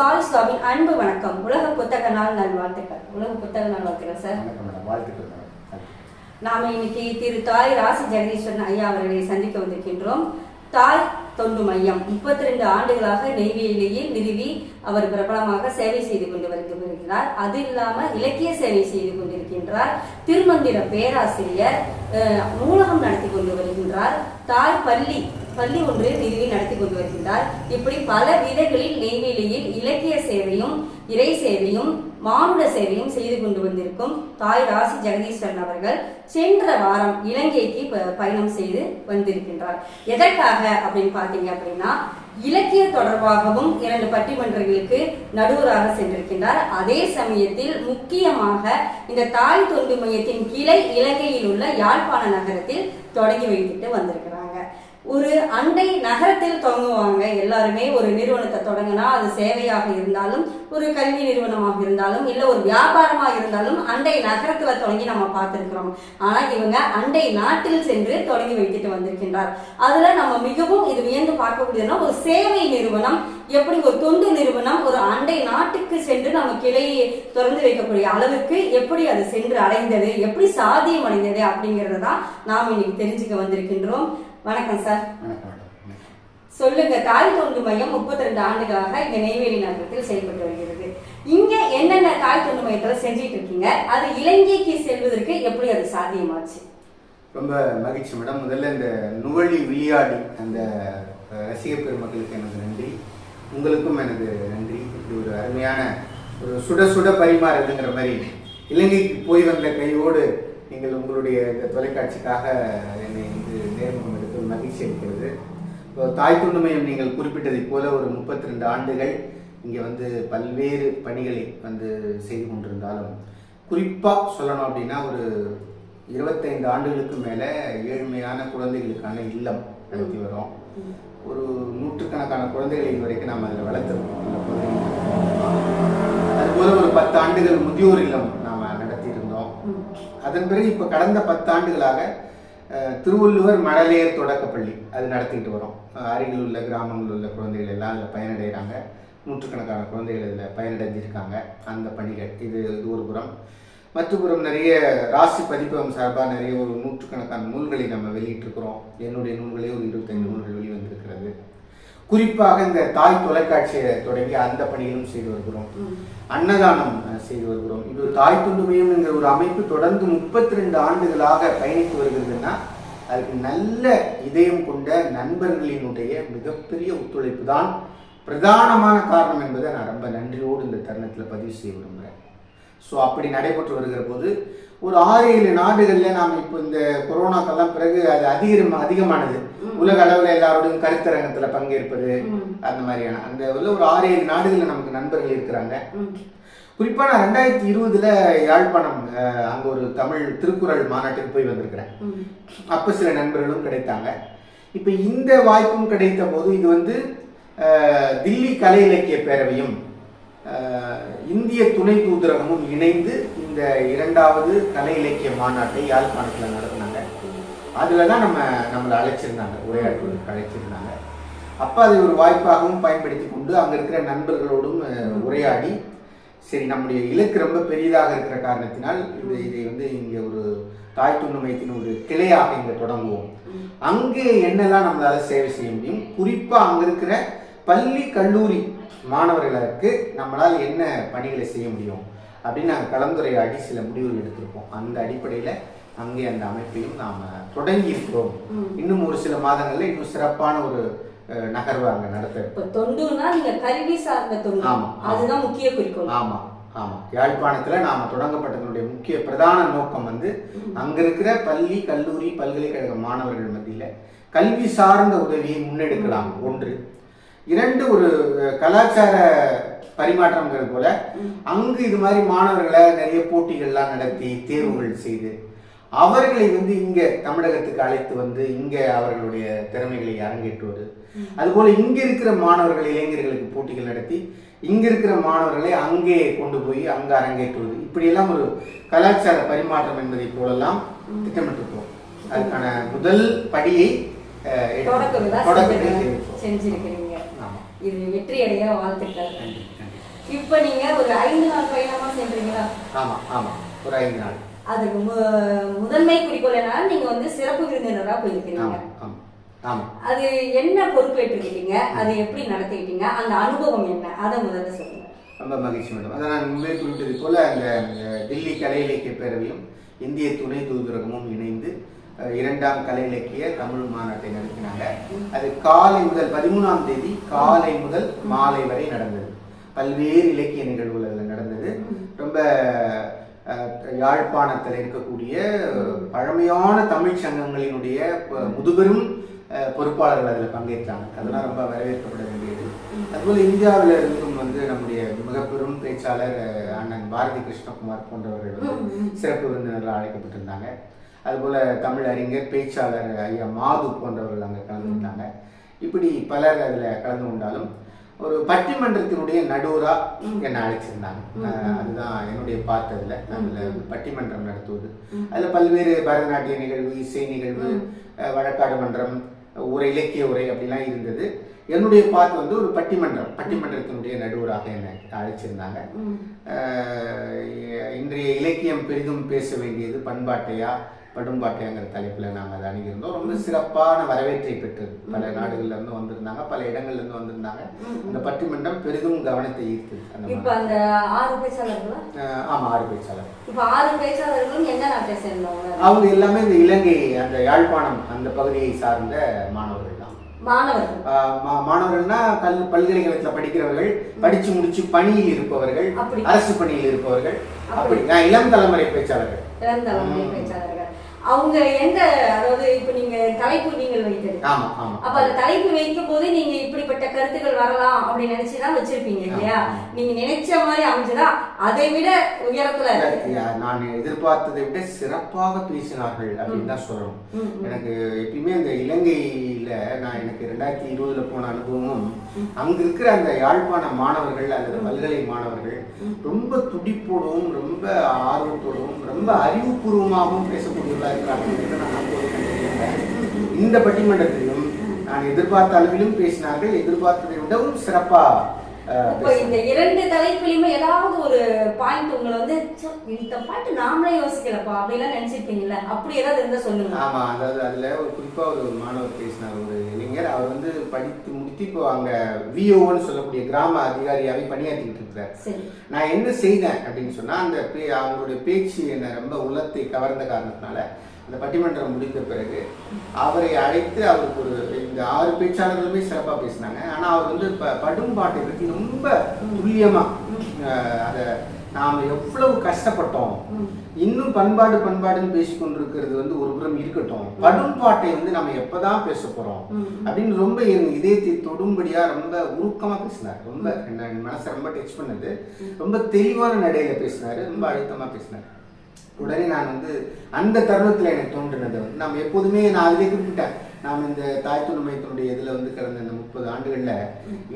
சாய்ஸ்வாமின் அன்பு வணக்கம். உலக புத்தக நாள் நல்வாழ்த்துக்கள். உலக புத்தக நாள் வாழ்த்துக்கள் சார் வாழ்த்துக்கள். நாம இன்னைக்கு திரு தாய் ராசி ஜெகதீஸ்வரன் ஐயா அவர்களை சந்திக்க வந்திருக்கின்றோம். தாய் தொண்டு மையம். முப்பத்தி ரெண்டு ஆண்டுகளாக நெய்வேலியில் நிறுவி அவர் பிரபலமாக சேவை செய்து கொண்டு வருகிறார். அது இல்லாம இலக்கிய சேவை செய்து கொண்டிருக்கின்றார். திருமந்திர பேராசிரியர் நூலகம் நடத்தி கொண்டு வருகின்றார். தாய் பள்ளி பள்ளி ஒன்று நிறுவி நடத்தி கொண்டு வருகின்றார் இப்படி பல விதங்களில் நெய்வேலியில் இலக்கிய சேவையும் இறை சேவையும் மானுட சேவையும் செய்து கொண்டு வந்திருக்கும் தாய் ராசி ஜெகதீஸ்வரன் அவர்கள் சென்ற வாரம் இலங்கைக்கு ப- பயணம் செய்து வந்திருக்கின்றார். எதற்காக அப்படின்னு பார்த்தீங்க அப்படின்னா இலக்கிய தொடர்பாகவும் இரண்டு பட்டிமன்றங்களுக்கு நடுவராக சென்றிருக்கின்றார். அதே சமயத்தில் முக்கியமாக இந்த தாய் தொண்டு மையத்தின் கிளை இலங்கையில் உள்ள யாழ்ப்பாண நகரத்தில் தொடங்கி வைத்துட்டு வந்திருக்கிறார். ஒரு அண்டை நகரத்தில் தொடங்குவாங்க. எல்லாருமே ஒரு நிறுவனத்தை தொடங்கினா அது சேவையாக இருந்தாலும் ஒரு கல்வி நிறுவனமாக இருந்தாலும் இல்ல ஒரு வியாபாரமாக இருந்தாலும் அண்டை நகரத்துல தொடங்கி நம்ம பார்த்திருக்கிறோம். ஆனா இவங்க அண்டை நாட்டில் சென்று தொடங்கி வைத்துட்டு வந்திருக்கின்றார். அதுல நம்ம மிகவும் இது வியந்து பார்க்கக்கூடியதுன்னா ஒரு சேவை நிறுவனம். எப்படி ஒரு தொண்டு நிறுவனம் ஒரு அண்டை நாட்டுக்கு சென்று நம்ம கிளையை திறந்து வைக்கக்கூடிய அளவுக்கு எப்படி அது சென்று அடைந்தது எப்படி சாத்தியம் அடைந்தது அப்படிங்கறத தான் நாம் இன்னைக்கு தெரிஞ்சுக்க வந்திருக்கின்றோம். வணக்கம் சார் சொல்லுங்க தாய் தொண்டு மையம் முப்பத்தி ரெண்டு ஆண்டுகளாக இங்க நெய்வேலி நகரத்தில் செயல்பட்டு வருகிறது. இங்க என்னென்ன தாய் தொண்டு மையத்துல செஞ்சிட்டு இருக்கீங்க? அது இலங்கைக்கு செல்வதற்கு எப்படி அது சாத்தியமாச்சு? ரொம்ப மகிழ்ச்சி மேடம் முதல்ல இந்த நுவழி விளையாடி அந்த ரசிக பெருமக்களுக்கு எனது நன்றி. உங்களுக்கும் எனது நன்றி. இப்படி ஒரு அருமையான ஒரு சுட சுட பரிமாறுதுங்கிற மாதிரி இலங்கைக்கு போய் வந்த கையோடு நீங்கள் உங்களுடைய இந்த தொலைக்காட்சிக்காக என்னை அளிக்கிறது இப்போ தாய் தொண்டு மையம் நீங்கள் குறிப்பிட்டதைப் போல ஒரு முப்பத்தி ரெண்டு ஆண்டுகள் இங்கே வந்து பல்வேறு பணிகளை வந்து செய்து கொண்டிருந்தாலும் குறிப்பாக சொல்லணும் அப்படின்னா ஒரு இருபத்தைந்து ஆண்டுகளுக்கு மேலே ஏழ்மையான குழந்தைகளுக்கான இல்லம் நடத்தி வரோம். ஒரு நூற்றுக்கணக்கான குழந்தைகளை இது வரைக்கும் நாம் அதில் வளர்த்துருக்கோம். அதுபோல ஒரு பத்து ஆண்டுகள் முதியோர் இல்லம் நாம் நடத்தியிருந்தோம். அதன் பிறகு இப்போ கடந்த பத்து ஆண்டுகளாக திருவள்ளுவர் மழலையர் தொடக்கப்பள்ளி அது நடத்திட்டு வரோம். அருகில் உள்ள கிராமங்களில் உள்ள குழந்தைகள் எல்லாம் அதில் பயனடைகிறாங்க. நூற்றுக்கணக்கான குழந்தைகள் இதில் பயனடைஞ்சிருக்காங்க. அந்த பணிகள் இது இது ஒரு புறம். மற்றபுறம் நிறைய ராசி பதிப்பகம் சார்பாக நிறைய ஒரு நூற்றுக்கணக்கான நூல்களை நம்ம வெளியிட்டிருக்கிறோம். என்னுடைய நூல்களே ஒரு இருபத்தைந்து நூல்கள் வெளிவந்திருக்கிறது. குறிப்பாக இந்த தாய் தொலைக்காட்சியை தொடங்கி அந்த பணிகளும் செய்து வருகிறோம். அன்னதானம் செய்து வருகிறோம். இது ஒரு தாய் தொண்டு மையம் என்கிற ஒரு அமைப்பு தொடர்ந்து முப்பத்தி ரெண்டு ஆண்டுகளாக பயணித்து வருகிறதுன்னா அதுக்கு நல்ல இதயம் கொண்ட நண்பர்களினுடைய மிகப்பெரிய ஒத்துழைப்பு தான் பிரதானமான காரணம் என்பதை நான் ரொம்ப நன்றியோடு இந்த தருணத்தில் பதிவு செய்ய விரும்புகிறேன் ஸோ அப்படி நடைபெற்று வருகிற போது ஒரு ஆறு ஏழு நாடுகளில் நாம் இப்போ இந்த கொரோனாக்கெல்லாம் பிறகு அது அதிகம் அதிகமானது. உலக அளவில் எல்லாரோடையும் கருத்தரங்கத்தில் பங்கேற்பது அந்த மாதிரியான அந்த உள்ள ஒரு ஆறு ஏழு நாடுகளில் நமக்கு நண்பர்கள் இருக்கிறாங்க. குறிப்பாக நான் ரெண்டாயிரத்தி இருபதுல யாழ்ப்பாணம் அங்க ஒரு தமிழ் திருக்குறள் மாநாட்டுக்கு போய் வந்திருக்கிறேன். அப்போ சில நண்பர்களும் கிடைத்தாங்க. இப்போ இந்த வாய்ப்பும் கிடைத்த போது இது வந்து தில்லி கலை இலக்கிய பேரவையும் இந்திய துணை தூதரகமும் இணைந்து இந்த இரண்டாவது கலை இலக்கிய மாநாட்டை யாழ்ப்பாணத்தில் நடத்தினாங்க. அதில் தான் நம்ம நம்மளை அழைச்சிருந்தாங்க உரையாற்றுவதற்கு அழைச்சிருந்தாங்க. அப்போ அதை ஒரு வாய்ப்பாகவும் பயன்படுத்தி கொண்டு அங்கே இருக்கிற நண்பர்களோடும் உரையாடி சரி நம்முடைய இலக்கு ரொம்ப பெரியதாக இருக்கிற காரணத்தினால் இது இதை வந்து இங்கே ஒரு தாய் தொண்டு மையத்தின் ஒரு கிளையாக இங்கே தொடங்குவோம். அங்கே என்னெல்லாம் நம்மளால் சேவை செய்ய முடியும்? குறிப்பாக அங்கே இருக்கிற பள்ளி கல்லூரி மாணவர்களுக்கு நம்மளால் என்ன பணிகளை செய்ய முடியும்? அப்படின்னு நாங்கள் கலந்துரையாடி சில முடிவுகள் எடுத்திருப்போம். அந்த அடிப்படையில் அங்கே அந்த அமைப்பையும் நாம் தொடங்கி இருக்கிறோம் இன்னும் ஒரு சில மாதங்களில் இன்னும் சிறப்பான ஒரு நகர்வு அங்கே நடத்த இப்ப தொண்டுனா நீங்க கல்வி சார்ந்த தொண்டு. ஆமா, ஆமா. அதுதான் முக்கிய குறிக்கோள். ஆமா ஆமா. யாழ்ப்பாணத்துல நாம தொடங்கப்பட்டதனுடைய முக்கிய பிரதான நோக்கம் வந்து அங்க இருக்கிற பள்ளி கல்லூரி பல்கலைக்கழக மாணவர்கள் மத்தியில கல்வி சார்ந்த உதவியை முன்னெடுக்கலாம். ஒன்று. இரண்டு ஒரு கலாச்சார பரிமாற்றம்ங்கிறது போல அங்கு இது மாதிரி மாணவர்களை நிறைய போட்டிகள்லாம் நடத்தி தேர்வுகள் செய்து அவர்களை வந்து இங்க தமிழகத்துக்கு அழைத்து வந்து இங்க அவர்களுடைய திறமைகளை அரங்கேற்றுவது. அதுபோல இங்க இருக்கிற மாணவர்கள் இளைஞர்களுக்கு போட்டிகள் நடத்தி இங்க இருக்கிற மாணவர்களை அங்கே கொண்டு போய் அங்க அரங்கேற்றுவது. இப்படியெல்லாம் ஒரு கலாச்சார பரிமாற்றம் என்பதை போலெல்லாம் திட்டமிட்டிருக்கிறோம் அதுக்கான முதல் படியை தொடக்க. செஞ்சிருக்கிறீங்க. இது வெற்றி அடைய வாழ்த்துக்கள் இப்ப நீங்க ஒரு ஐந்து நாள் பயணமா சென்றீங்களா? ஆமாம் ஆமாம் ஒரு ஐந்து நாள். அதுக்கு முதன்மை குறிக்கோள் என்னன்னா நீங்க வந்து சிறப்பு விருந்தினரா ஆமாம் அது என்ன பொறுப்பேற்றுக்கிட்டீங்க? அதை எப்படி நடத்திக்கிட்டீங்க? அந்த அனுபவம் என்ன? அதை முதல்ல சொல்லுங்க. ரொம்ப மகிழ்ச்சி மேடம். அதை நான் முன்பே குறிப்பிட்டது போல அந்த தில்லி கலை இலக்கிய பேரவையும் இந்திய துணை தூதரகமும் இணைந்து இரண்டாம் கலை இலக்கிய தமிழ் மாநாட்டை நடத்தினாங்க. அது காலை முதல் பதிமூணாம் தேதி காலை முதல் மாலை வரை நடந்தது. பல்வேறு இலக்கிய நிகழ்வுகள் அதில் நடந்தது. ரொம்ப யாழ்ப்பாணத்தில் இருக்கக்கூடிய பழமையான தமிழ் சங்கங்களினுடைய முதுபெரும் பொறுப்பாளர்கள் அதில் பங்கேற்றாங்க. அதெல்லாம் ரொம்ப வரவேற்கப்பட வேண்டியது. அதுபோல் இந்தியாவில் இருந்தும் வந்து நம்முடைய மிகப்பெரும் பேச்சாளர் அஹ், அண்ணன் பாரதி கிருஷ்ணகுமார் போன்றவர்கள் வந்து சிறப்பு விருந்தினர்கள் அழைக்கப்பட்டிருந்தாங்க. அதுபோல் தமிழ் அறிஞர் பேச்சாளர் ஐயா மாது போன்றவர்கள் அங்கே கலந்துக்கிட்டாங்க. இப்படி பலர் அதில் கலந்து கொண்டாலும் ஒரு பட்டிமன்றத்தினுடைய நடுவரா என்னை அழைச்சிருந்தாங்க. அதுதான் என்னுடைய பார்த்ததுல. அதில் பட்டிமன்றம் நடத்துவது. அதில் பல்வேறு பரதநாட்டிய நிகழ்வு இசை நிகழ்வு வழக்காடு மன்றம் ஒரு இலக்கிய உரை அப்படிலாம் இருந்தது. என்னுடைய பார்ட் வந்து ஒரு பட்டிமன்றம் பட்டிமன்றத்தினுடைய நடுவராக என்னை அழைச்சிருந்தாங்க. இன்றைய இலக்கியம் பெரிதும் பேச வேண்டியது பண்பாட்டையா படும்பாட்டையாங்கிற தலைப்பில் நாங்கள் அதை அணுகியிருந்தோம். ரொம்ப சிறப்பான வரவேற்பை பெற்றது. பல நாடுகள்ல இருந்து வந்திருந்தாங்க பல இடங்கள்ல இருந்து வந்திருந்தாங்க. அந்த பட்டிமன்றம் பெரிதும் கவனத்தை ஈர்த்தது அந்த இப்ப அந்த ஆறு பேச்சாளர்களா? அஹ் ஆமா ஆறு பேச்சாளர். இப்ப ஆறு பேச்சாளர்களும் நாட்டை சேர்ந்தவங்க? அவங்க எல்லாமே இந்த இலங்கை அந்த யாழ்ப்பாணம் அந்த பகுதியை சார்ந்த மாணவர்கள் மாணவர்கள்னா கல் பல்கலைக்கழகத்தில் படிக்கிறவர்கள் படிச்சு முடிச்சு பணியில் இருப்பவர்கள். அரசு பணியில் இருப்பவர்கள் அப்படி. நான் இளம் தலைமுறை பேச்சாளர்கள். இளம் தலைமுறை பேச்சாளர்கள். அவங்க எந்த அதாவது இப்ப நீங்க தலைப்பு நீங்கள் வைத்தது. அப்ப அந்த தலைப்பு வைக்கும் போது நீங்க இப்படிப்பட்ட கருத்துக்கள் வரலாம் அப்படின்னு நினைச்சுதான் வச்சிருப்பீங்க இல்லையா. நீங்க நினைச்ச மாதிரி அமைஞ்சதா? அதை விட உயரத்துல நான் எதிர்பார்த்ததை விட சிறப்பாக பேசினார்கள் அப்படின்னு தான் சொல்லணும். எனக்கு எப்பயுமே அந்த இலங்கையில நான் எனக்கு ரெண்டாயிரத்தி இருபதுல போன அனுபவமும் அங்க இருக்கிற அந்த யாழ்ப்பாண மாணவர்கள் அல்லது பல்கலை மாணவர்கள் ரொம்ப துடிப்போடும் ரொம்ப ஆர்வத்தோடும் ரொம்ப அறிவுபூர்வமாகவும் பேசக்கூடியவர்களா இருக்கிறாங்க. என்று நான் அப்போது இந்த பட்டிமன்றத்திலும் நான் எதிர்பார்த்த அளவிலும் பேசினார்கள் எதிர்பார்த்ததை விடவும் சிறப்பா அஹ், இப்ப. இந்த இரண்டு தலைப்பிலுமே ஏதாவது ஒரு பாயிண்ட் உங்களை வந்து "ச்சே, இந்த பாட்டு நாமளே யோசிக்கலப்பா அப்படிலாம் நினைச்சிருப்பீங்கல்ல? அப்படி ஏதாவது இருந்தா சொல்லுங்க. ஆமா அதாவது அதுல ஒரு குறிப்பா ஒரு மாணவர் பேசினார் ஒரு இளைஞர். அவர் வந்து படித்து முடித்து இப்போ அங்க விஓன்னு சொல்லக்கூடிய கிராம அதிகாரியாவே பணியாற்றிக்கிட்டு இருக்கிறார். நான் என்ன செய்தேன் அப்படின்னு சொன்னா அந்த அவங்களுடைய பேச்சு என்னை ரொம்ப உள்ளத்தை கவர்ந்த காரணத்தினால அந்த பட்டிமன்றம் முடித்த பிறகு அவரை அழைத்து அவருக்கு ஒரு இந்த ஆறு பேச்சாளர்களுமே சிறப்பாக பேசினாங்க. ஆனால் அவர் வந்து இப்போ படும் பாட்டை பற்றி ரொம்ப துல்லியமாக அதை நாம் எவ்வளவு கஷ்டப்பட்டோம் இன்னும் பண்பாடு பண்பாடுன்னு பேசிக்கொண்டிருக்கிறது வந்து ஒரு புறம் இருக்கட்டும் படும் பாட்டை வந்து நம்ம எப்பதான் பேச போறோம் அப்படின்னு ரொம்ப என் இதயத்தை தொடும்படியா ரொம்ப உருக்கமா பேசினார். ரொம்ப என்ன என் மனசை ரொம்ப டச் பண்ணது. ரொம்ப தெளிவான நடையில பேசினாரு. ரொம்ப அழுத்தமா பேசினார். உடனே நான் வந்து அந்த தருணத்துல எனக்கு தோன்றினது வந்து நம்ம எப்போதுமே நான் அதிலே குறிப்பிட்டேன். நாம் இந்த தாய் மையத்தினுடைய இதுல வந்து கடந்த இந்த முப்பது ஆண்டுகள்ல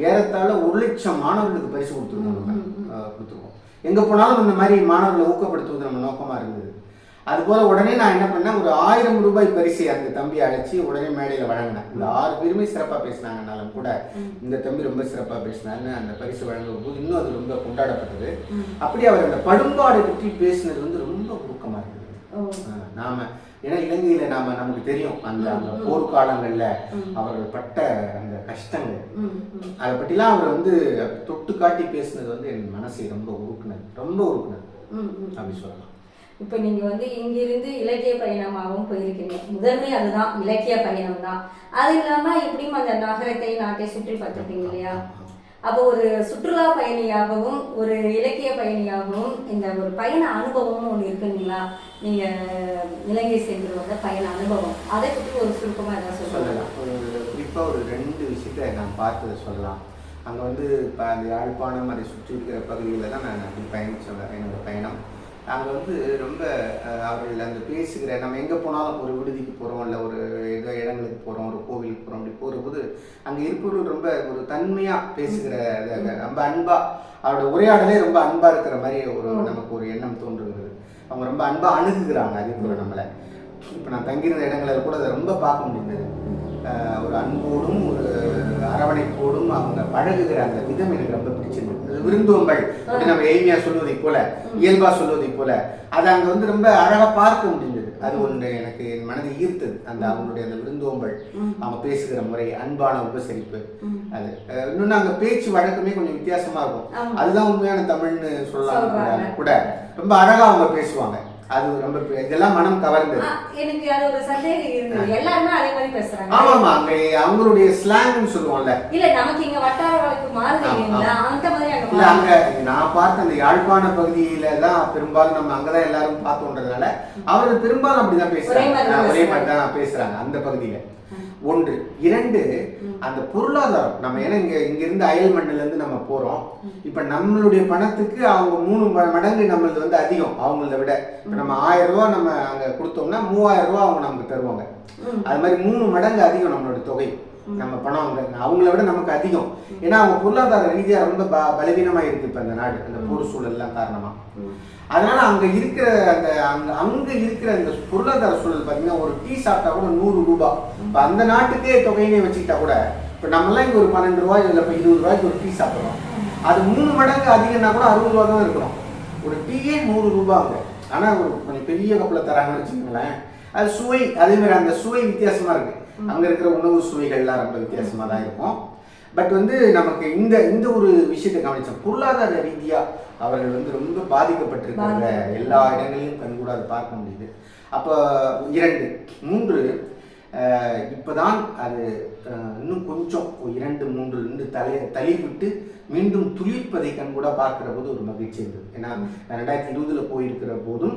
ஏறத்தாழ ஒரு லட்சம் மாணவர்களுக்கு பரிசு கொடுத்துருக்கோம் நம்ம அஹ், கொடுத்துருக்கோம். எங்க போனாலும் இந்த மாதிரி மாணவர்களை ஊக்கப்படுத்துவது நம்ம நோக்கமா இருந்தது. அதுபோல உடனே நான் என்ன பண்ணேன்? ஒரு ஆயிரம் ரூபாய் பரிசை அந்த தம்பி அழைச்சி உடனே மேடையில வழங்கினேன். இந்த ஆறு பேருமே சிறப்பா பேசினாங்கனாலும் கூட இந்த தம்பி ரொம்ப சிறப்பா பேசினாருன்னு அந்த பரிசு வழங்கும் போது இன்னும் அது ரொம்ப கொண்டாடப்பட்டது. அப்படி அவர் அந்த படும்பாடை பற்றி பேசினது வந்து ரொம்ப உருக்கமா இருந்தது. நாம ஏன்னா இலங்கையில நாம நமக்கு தெரியும் அந்த அந்த போர்க்காலங்கள்ல அவர்கள் பட்ட அந்த கஷ்டங்கள். அதை பற்றிலாம் அவர் வந்து தொட்டு காட்டி பேசினது வந்து என் மனசை ரொம்ப உருக்குனது. ரொம்ப உருக்குனது. ம், ம். அப்படி சொல்லலாம். இப்போ நீங்கள் வந்து இங்கிருந்து இலக்கிய பயணமாகவும் போயிருக்கீங்க. முதன்மை அதுதான் இலக்கிய பயணம் தான் அது இல்லாமல் இப்படியும் அந்த நகரத்தை நாட்டை சுற்றி பார்த்துருப்பீங்க இல்லையா? அப்போ ஒரு சுற்றுலா பயணியாகவும் ஒரு இலக்கிய பயணியாகவும் இந்த ஒரு பயண அனுபவமும் ஒன்று இருக்குங்களா? நீங்கள் இலங்கை சென்று வந்த பயண அனுபவம். அதை பற்றி ஒரு சுருக்கமாக ஏதாவது சொல்லலாம். ஒரு குறிப்பாக ஒரு ரெண்டு விஷயத்தை நான் பார்த்ததை சொல்லலாம். அங்கே வந்து இப்போ அந்த யாழ்ப்பாணம் அதை சுற்றி இருக்கிற பகுதியில் தான் நான் அப்படி பயணிச்சேன் என்னோடய பயணம். அங்கே வந்து ரொம்ப அவர்கள் அந்த பேசுகிற நம்ம எங்கே போனாலும் ஒரு விடுதிக்கு போகிறோம் இல்லை ஒரு ஏதோ இடங்களுக்கு போகிறோம் ஒரு கோவிலுக்கு போகிறோம் அப்படி போகிறபோது அங்கே இருப்பவர்கள் ரொம்ப ஒரு தன்மையாக பேசுகிற ரொம்ப அன்பாக அவரோட உரையாடலே ரொம்ப அன்பாக இருக்கிற மாதிரி ஒரு நமக்கு ஒரு எண்ணம் தோன்றுகிறது. அவங்க ரொம்ப அன்பாக அணுகுகிறாங்க அதே போல் நம்மளை. இப்போ நான் தங்கியிருந்த இடங்களில் கூட அதை ரொம்ப பார்க்க முடிந்தது. ஒரு அன்போடும் ஒரு அரவணைப்போடும் அவங்க பழகுகிற அந்த விதம் எனக்கு ரொம்ப பிடிச்சிருந்தது. விருந்தோம்பல். நம்ம எளிமையா சொல்வதை போல இயல்பா சொல்வதை போல அதை அங்க வந்து ரொம்ப அழகா பார்க்க முடிஞ்சது. அது ஒன்று எனக்கு என் மனதை ஈர்த்தது. அந்த அவங்களுடைய அந்த விருந்தோம்பல் அவங்க பேசுகிற முறை அன்பான உபசரிப்பு அது. இன்னொன்னு அங்க பேச்சு வழக்கமே கொஞ்சம் வித்தியாசமா இருக்கும். அதுதான் உண்மையான தமிழ்னு சொல்லலாம். கூட ரொம்ப அழகா அவங்க பேசுவாங்க. அது ரொம்ப இதெல்லாம் மனம் கவர்ந்தது. எனக்கு அது ஒரு சந்தேகம் இருந்தது. எல்லாருமே அதே மாதிரி பேசுறாங்க. அங்க அவங்களுடைய ஸ்லாங்னு சொல்லுவோம்ல. இல்ல நமக்கு இங்க வட்டார வழக்கு மாறுது ஆமா, அந்த மாதிரி அங்க. நான் பார்த்த அந்த யாழ்ப்பாண பகுதியில தான் பெரும்பாலும் நம்ம அங்கதான் எல்லாரும் பார்த்தோன்றதுனால அவர்கள் பெரும்பாலும் அப்படிதான் பேசுறாங்க. ஒரே மாதிரி தான் பேசுறாங்க அந்த பகுதியில. ஒன்று. இரண்டு அந்த பொருளாதாரம். நம்ம ஏன்னா இங்க இங்க இருந்து அயல் மண்ணில இருந்து நம்ம போறோம். இப்ப நம்மளுடைய பணத்துக்கு அவங்க மூணு மடங்கு நம்மளது வந்து அதிகம் அவங்களத விட. இப்ப நம்ம ஆயிரம் ரூபாய் நம்ம அங்க கொடுத்தோம்னா மூவாயிரம் ரூபாய் அவங்க நமக்கு தருவாங்க. அது மாதிரி மூணு மடங்கு அதிகம் நம்மளோட தொகை. நம்ம பணம் அவங்கள விட நமக்கு அதிகம். ஏன்னா அவங்க பொருளாதார ரீதியா ரொம்ப பலவீனமா இருக்கு இப்ப இந்த நாடு அந்த போர் சூழல்லாம் காரணமா. அதனால அங்க இருக்கிற அந்த அங்க அங்க இருக்கிற அந்த பொருளாதார சூழல் பாத்தீங்கன்னா ஒரு டீ சாப்பிட்டா கூட நூறு ரூபாய் இப்ப அந்த நாட்டுக்கே தொகையினே வச்சுக்கிட்டா கூட இப்ப நம்ம எல்லாம் இங்க ஒரு பன்னெண்டு ரூபாய் இல்ல இப்ப இருபது ரூபாய்க்கு ஒரு டீ சாப்பிடுறோம். அது மூணு மடங்கு அதிகம்னா கூட அறுபது ரூபா தான் இருக்கணும். ஒரு டீயே நூறு ரூபாங்க ஆனா ஒரு கொஞ்சம் பெரிய கப்பல தராங்கன்னு வச்சுக்கோங்களேன் அது சுவை அதே மாதிரி அந்த சுவை வித்தியாசமா இருக்கு. அங்க இருக்கிற உணவு சுவைகள்லாம் ரொம்ப வித்தியாசமா தான் இருக்கும். பட் வந்து நமக்கு இந்த இந்த ஒரு விஷயத்தை கவனிச்சோம். பொருளாதார ரீதியா அவர்கள் வந்து ரொம்ப பாதிக்கப்பட்டிருக்காங்க பாதிக்கப்பட்டு. எல்லா இடங்களிலும் கண்கூட அதை பார்க்க முடியுது. அப்போ இரண்டு மூன்று இப்பதான் அது இன்னும் கொஞ்சம் இரண்டு மூன்று இருந்து தலை தள்ளிவிட்டு மீண்டும் துளிர்ப்பதை கண்கூட பார்க்கிற போது ஒரு மகிழ்ச்சி இருந்தது. ஏன்னா ரெண்டாயிரத்தி இருபதுல போயிருக்கிற போதும்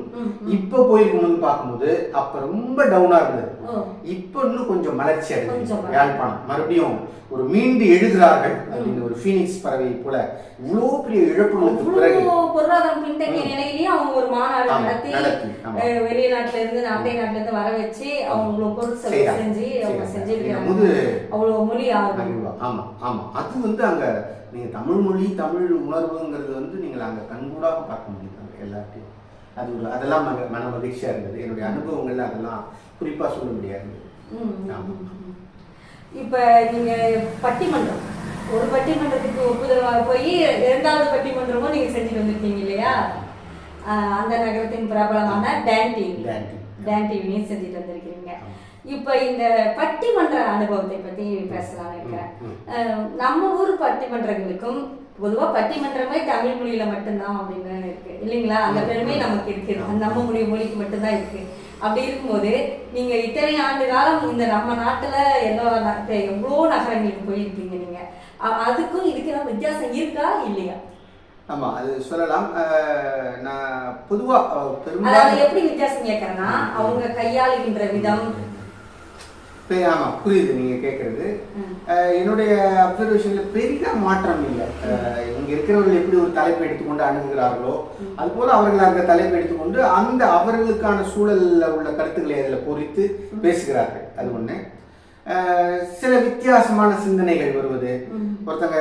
இப்போ போயிருக்கும்போது பார்க்கும்போது அப்ப ரொம்ப டவுனா இருந்தது. இப்போ இன்னும் கொஞ்சம் மலர்ச்சி மலர்ச்சி. யாழ்ப்பாணம். மறுபடியும் ஒரு மீண்டு எழுகிறார்கள். அப்படின்னு ஒரு ஃபீனிக்ஸ் பறவை போல இவ்வளோ பெரிய இழப்புகளுக்கு பிறகு. பொருளாதாரம் பின்தங்கிய நிலையிலயும் அவங்க ஒரு மாநாடு நடத்தி வெளிநாட்டுல இருந்து அண்டை நாட்டுல இருந்து வர வச்சு அவங்க இவ்வளவு பொருள் செஞ்சு அவங்க. செஞ்சிருக்காங்க போது அவ்வளவு மொழி ஆகும். ஆமா ஆமா. அது வந்து அங்க நீங்க தமிழ் மொழி தமிழ் உணர்வுங்கிறது வந்து நீங்கள் அங்க கண்கூடாக பார்க்க அங்க எல்லாத்தையும் அது ஒரு அதெல்லாம் மன மகிழ்ச்சியா இருந்தது. என்னுடைய அனுபவங்கள்ல அதெல்லாம் குறிப்பா சொல்ல முடியாது. ஆமா. இப்ப நீங்க பட்டிமன்றம் ஒரு பட்டிமன்றத்துக்கு ஒப்புதல் வாங்க போய் இரண்டாவது பட்டிமன்றமும் நீங்க செஞ்சுட்டு வந்திருக்கீங்க இல்லையா? அந்த நகரத்தின் பிரபலமான டான் டிவி டான் டிவி. டான் டிவிலையும் செஞ்சுட்டு வந்திருக்கீங்க. இப்ப இந்த பட்டிமன்ற அனுபவத்தை பத்தி பேசலாம்னு இருக்கிறேன். நம்ம ஊர் பட்டிமன்றங்களுக்கும் பொதுவா பட்டிமன்றமே தமிழ் மொழியில மட்டும்தான் அப்படின்னு இருக்கு. இல்லைங்களா? அந்த பெருமை. நமக்கு இருக்கு. அந்த நம்ம மொழி மொழிக்கு மட்டும்தான் இருக்கு. அப்படி இருக்கும்போது நீங்க இத்தனை ஆண்டு காலம் இந்த நம்ம நாட்டுல ந- எவ்வளோ நகரங்களுக்கு போயிருக்கீங்க நீங்க? அதுக்கும் இதுக்கு ஏதாவது வித்தியாசம் இருக்கா இல்லையா? ஆமா அது சொல்லலாம். நான் பொதுவா பெரும்பாலும் எப்படி வித்தியாசம் கேட்கறேன்னா அவங்க கையாளுகின்ற விதம் பெ- ஆமா புரியுது நீங்க கேக்குறது. ம். அஹ், என்னுடைய அப்சர்வேஷன்ல பெரிய மாற்றம் இல்லை. இங்க இருக்கிறவர்கள் எப்படி ஒரு தலைப்பை எடுத்துக்கொண்டு அணுகுகிறார்களோ அது போல அவர்கள் அந்த தலைப்பை எடுத்துக்கொண்டு அந்த அவர்களுக்கான சூழல்ல உள்ள கருத்துக்களை அதில் பொறித்து பேசுகிறார்கள். அது அஹ், சில வித்தியாசமான சிந்தனைகள் வருவது ம். ஒருத்தங்க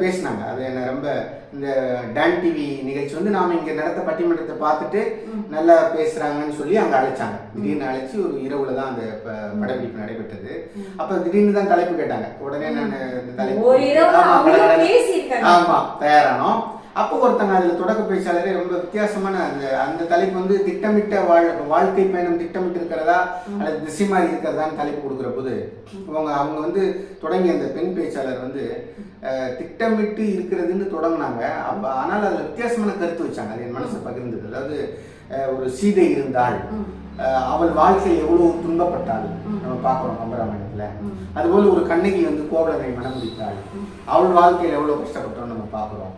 பேசினாங்க. அது என்ன ரொம்ப இந்த டான் டிவி நிகழ்ச்சி வந்து நாம இங்க நடத்த பட்டிமன்றத்தை பார்த்துட்டு நல்லா பேசுறாங்கன்னு சொல்லி அங்க அழைச்சாங்க. திடீர்னு அழைச்சி ஒரு இரவுல தான் அந்த படப்பிடிப்பு நடைபெற்றது. அப்ப திடீர்னு தான் தலைப்பு கேட்டாங்க. உடனே நான் இந்த தலைப்பு ஒரு இரவு ஆமா, அவங்களும் கடகடன்னு- பேசியிருக்காங்க. ஆமா தயாரானோம். அப்போ ஒருத்தங்க அதுல தொடக்க பேச்சாளரே ரொம்ப வித்தியாசமான அந்த அந்த தலைப்பு வந்து திட்டமிட்ட வாழ் வாழ்க்கை பயணம் திட்டமிட்டு இருக்கிறதா அல்லது திசை மாறி இருக்கிறதான்னு தலைப்பு கொடுக்குற போது அவங்க அவங்க வந்து தொடங்கி அந்த பெண் பேச்சாளர் வந்து திட்டமிட்டு இருக்கிறதுன்னு தொடங்கினாங்க. அப்ப ஆனால் அதுல வித்தியாசமான கருத்து வச்சாங்க. அது என் மனசை பகிர்ந்தது. அதாவது ஒரு சீதை. அஹ், அவள் வாழ்க்கையில் எவ்வளவு துன்பப்பட்டாள்? நம்ம பார்க்குறோம் கம்பராமாயணத்துல. அதுபோல ஒரு கண்ணகி வந்து கோவலனை மணமுடித்தாள் அவள் வாழ்க்கையில் எவ்வளவு கஷ்டப்பட்டோம் நம்ம பார்க்குறோம்.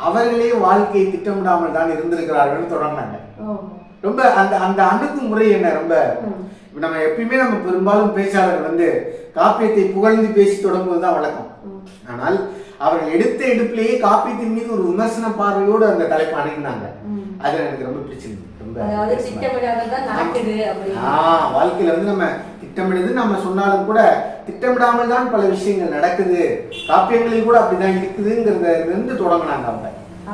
அவர்களே வாழ்க்கையை திட்டமிடாமல் தான் இருந்திருக்கிறார்கள்னு தொடங்கினாங்க ஓ. ரொம்ப அந்த அந்த அணுகுமுறை என்ன ரொம்ப நம்ம எப்பயுமே நம்ம பெரும்பாலும் பேச்சாளர் வந்து காப்பியத்தை புகழ்ந்து பேசி தொடங்குவது தான் வழக்கம். ஆனால் அவர்கள் எடுத்த எடுப்பிலேயே காப்பியத்தின் மீது ஒரு விமர்சன பார்வையோடு அந்த தலைப்பை அணுகினாங்க. அது எனக்கு ரொம்ப பிடிச்சிருந்தது ரொம்ப வாழ்க்கையில வந்து நம்ம திட்டமிடுது. நம்ம சொன்னாலும் கூட திட்டமிடாமல் தான் பல விஷயங்கள் நடக்குது. காப்பியங்களில் கூட அப்படிதான் இருக்குதுங்கிறத இருந்து தொடங்கினாங்க அவங்க.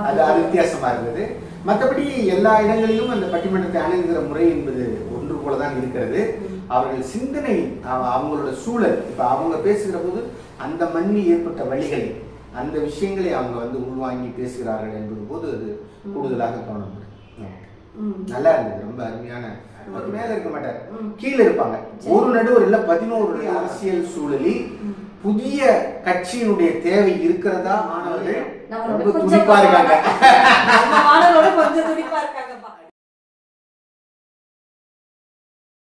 அது அது வித்தியாசமா இருந்தது. மற்றபடி எல்லா இடங்களிலும் அந்த பட்டிமன்றத்தை அணுகுகிற முறை என்பது ஒன்று போல தான் இருக்கிறது. அவர்கள் சிந்தனை அவ- அவங்களோட சூழல் இப்ப அவங்க பேசுகிற போது அந்த மண்ணில் ஏற்பட்ட வழிகளை அந்த விஷயங்களை அவங்க வந்து உள்வாங்கி பேசுகிறார்கள் என்பது போது அது கூடுதலாக கவனம். நல்லா இருந்தது. ரொம்ப அருமையான அவர் மேல இருக்க மாட்டார். கீழே இருப்பாங்க. ஒரு நடுவர் இல்ல பதினோரு அரசியல் சூழலில் புதிய கட்சியினுடைய தேவை இருக்கிறதா? மாணவர்கள் ரொம்ப துடிப்பா இருக்காங்க.